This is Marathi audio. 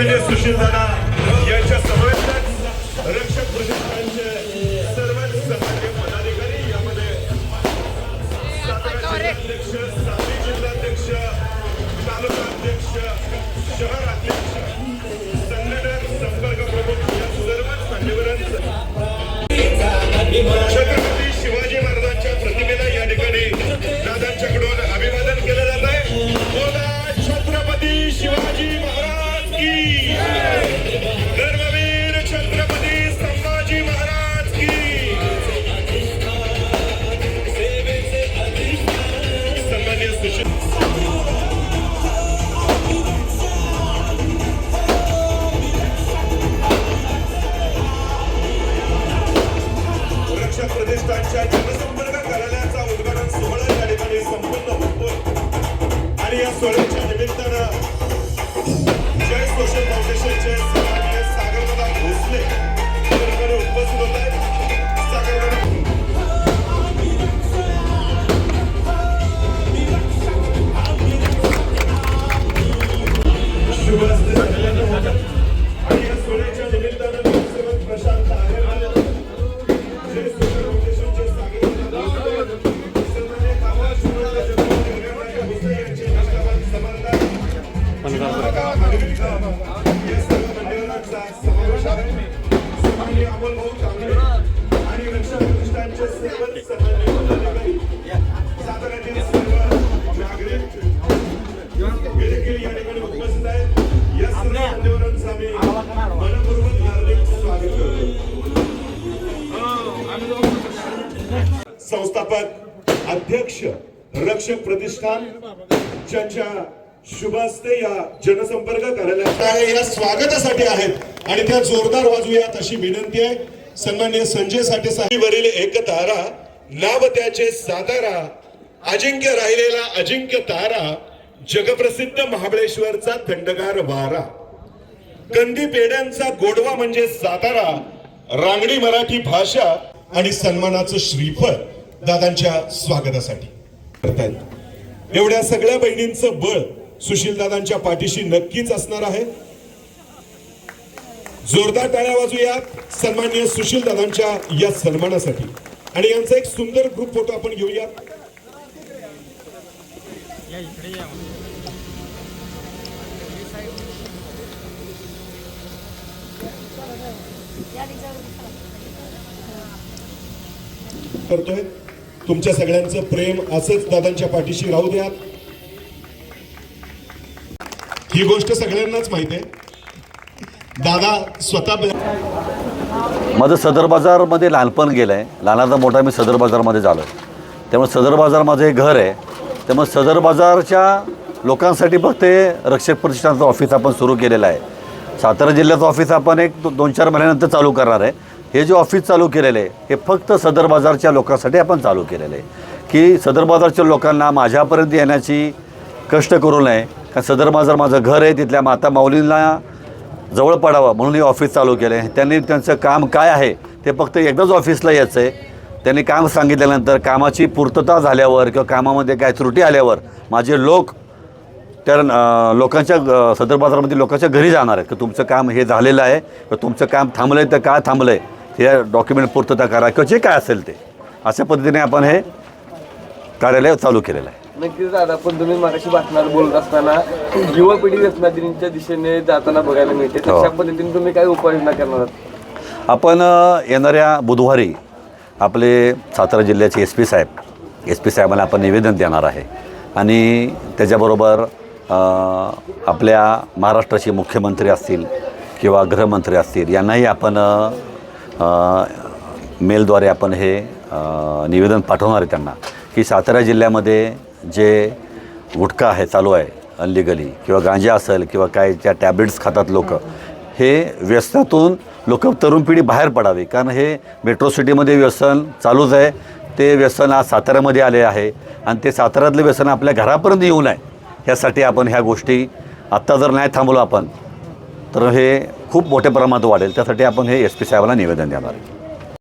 सन्मान्य सुशील दादा यांच्या समवेतच रक्षक प्रतिष्ठानचे सर्वच सन्मान्य पदाधिकारी यामध्ये सातारा अध्यक्ष सांगली जिल्हाध्यक्ष तालुका अध्यक्ष शहर अध्यक्ष संघटन संपर्क प्रमुख या सर्वच मान्यवरांचं. छत्रपती संस्थापक अध्यक्ष रक्षक प्रतिष्ठान ज्यांच्या शुभ हस्ते या जनसंपर्क कार्यालयात या स्वागतासाठी आहेत. आणि त्या जोरदार वाजूयात अशी विनंती आहे. सन्मान्य संजय साठे साहेबवरील एक तारा नाव त्याचे सातारा अजिंक्य राहिलेला अजिंक्य तारा जगप्रसिद्ध महाबळेश्वरचा थंडगार वारा. कंदी पेड्यांचा गोडवा म्हणजे सातारा रांगडी मराठी भाषा आणि सन्मानाचं श्रीफळ. दादांच्या स्वागतासाठी. करतायत एवढ्या सगळ्या बहिणींचं बळ सुशील दादांच्या पाठीशी नक्कीच असणार आहे. जोरदार टाळ्या वाजूयात सन्मान्य सुशील दादांच्या या सन्मानासाठी. आणि यांचा एक सुंदर ग्रुप फोटो आपण घेऊया करतोय? तुमच्या सगळ्यांचं प्रेम असंच दादांच्या पाठीशी राहू द्या. ही गोष्ट सगळ्यांनाच माहिती आहे. दादा स्वतः माझं सदर बाजारमध्ये लहानपण गेलं आहे लहानाचा मोठा मी सदर बाजारमध्ये झालो आहे त्यामुळे सदर बाजार माझं एक घर आहे. त्यामुळे सदर बाजारच्या लोकांसाठी फक्त हे रक्षक प्रतिष्ठानचं ऑफिस आपण सुरू केलेलं आहे. सातारा जिल्ह्याचं ऑफिस आपण एक दोन चार महिन्यानंतर चालू करणार आहे. हे जे ऑफिस चालू केलेलं आहे हे फक्त सदर बाजारच्या लोकांसाठी आपण चालू केलेलं आहे. की सदर बाजारच्या लोकांना माझ्यापर्यंत येण्याची कष्ट करू नये. कारण सदर बाजार माझं घर आहे तिथल्या माता माऊलींना जवळ पडावं म्हणून हे ऑफिस चालू केलं आहे. त्यांनी त्यांचं काम काय आहे ते फक्त एकदाच ऑफिसला यायचं आहे त्यांनी काम सांगितल्यानंतर कामाची पूर्तता झाल्यावर किंवा कामामध्ये काय त्रुटी आल्यावर माझे लोक त्या लोकांच्या सदर बाजारामध्ये लोकांच्या घरी जाणार आहेत. की तुमचं काम हे झालेलं आहे किंवा तुमचं काम थांबलं आहे तर काय थांबलं आहे हे डॉक्युमेंट पूर्तता करा किंवा जे काय असेल ते. अशा पद्धतीने आपण हे कार्यालय चालू केलेलं आहे. नक्कीच दादा पण तुम्ही मागाशी भाषणात बोलत असताना युवा पिढी व्यसनाधीनीच्या दिशेने जाताना बघायला मिळते. हो. तशा पद्धतीने तुम्ही काय उपाययोजना करणार आहात? आपण अ, येणाऱ्या बुधवारी आपले सातारा जिल्ह्याचे एस पी साहेब एस पी साहेबांना आपण निवेदन देणार आहे. आणि त्याच्याबरोबर अ, आपल्या महाराष्ट्राचे मुख्यमंत्री असतील किंवा गृहमंत्री असतील यांनाही आपण अ, मेलद्वारे आपण हे निवेदन पाठवणार आहे त्यांना की सातारा जिल्ह्यामध्ये जे गुटखा आहे चालू आहे अल्लीगली किंवा गांजा असेल किंवा काय त्या टॅबलेट्स खातात लोक हे व्यसनातून लोक तरुण पिढी बाहेर पडावी. कारण हे मेट्रो सिटीमध्ये व्यसन चालूच आहे. ते व्यसन आज साताऱ्यामध्ये आले आहे आणि ते साताऱ्यातलं व्यसन आपल्या घरापर्यंत येऊ नये. ह्यासाठी आपण ह्या गोष्टी आत्ता जर नाही थांबलो आपण तर हे खूप मोठ्या प्रमाणात वाढेल. त्यासाठी आपण हे एस पी साहेबांना निवेदन देणार आहे.